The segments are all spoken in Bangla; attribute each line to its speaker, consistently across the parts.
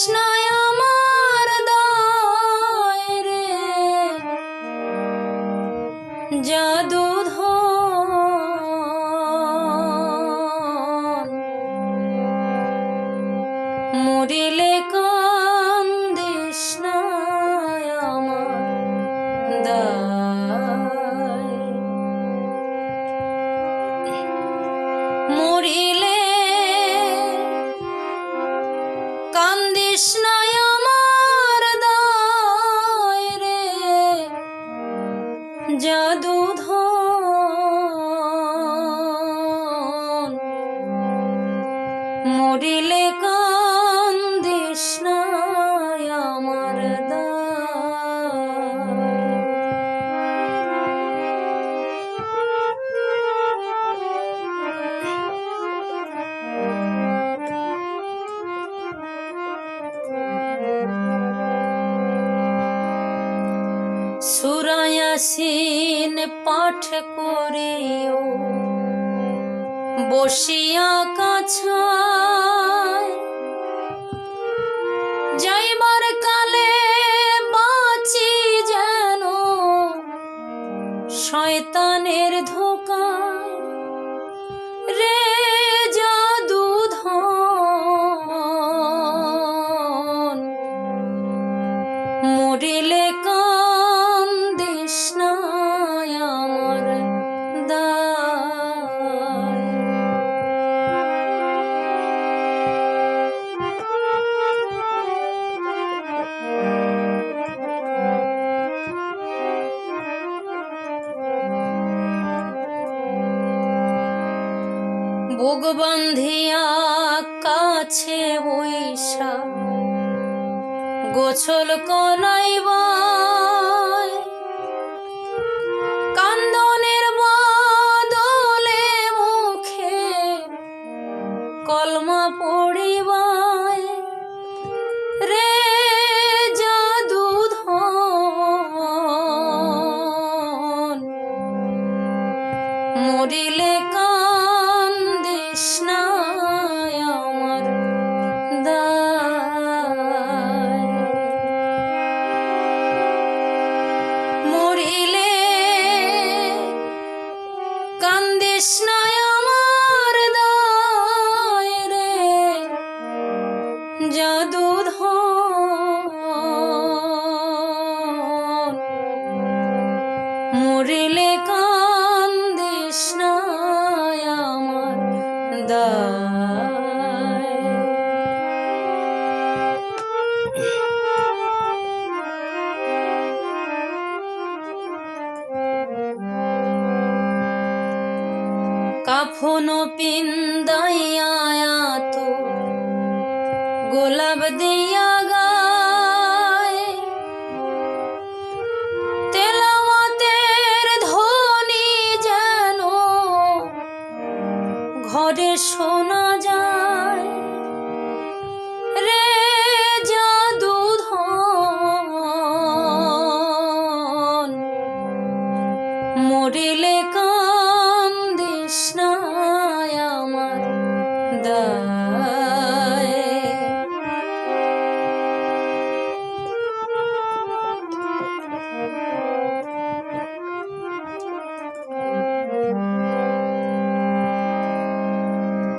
Speaker 1: Krishna জাদু ইয়াসিন পাঠ করিও। বসিয়া কাছায় যাইবার কালে বাঁচি যেন। শয়তানের ধোকায় বান্ধিয়া কাছে বৈশা গোছল করাইবাই কাফন পিন্দাইয়া তো গোলাপ দিয়া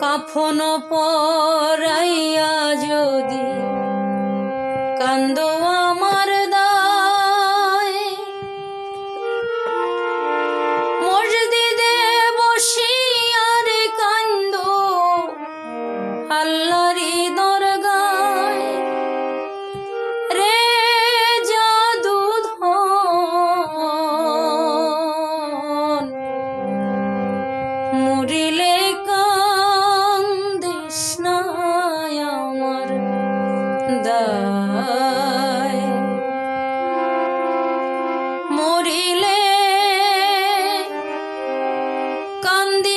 Speaker 1: কাফন পরাইয়া যদি কান্দ আমার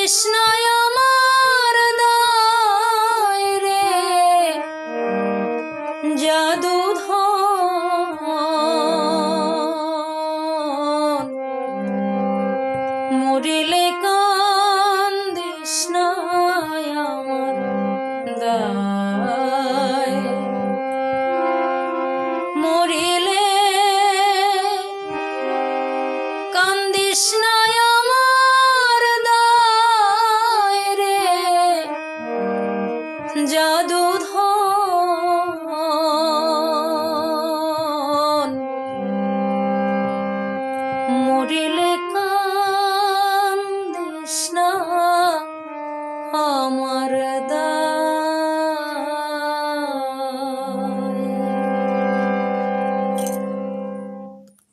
Speaker 1: কান্দিস আমার দায় রে। জাদু ধন। মরিলে কান্দিস না আমার দায়। মরিলে জাদু মরিলে কান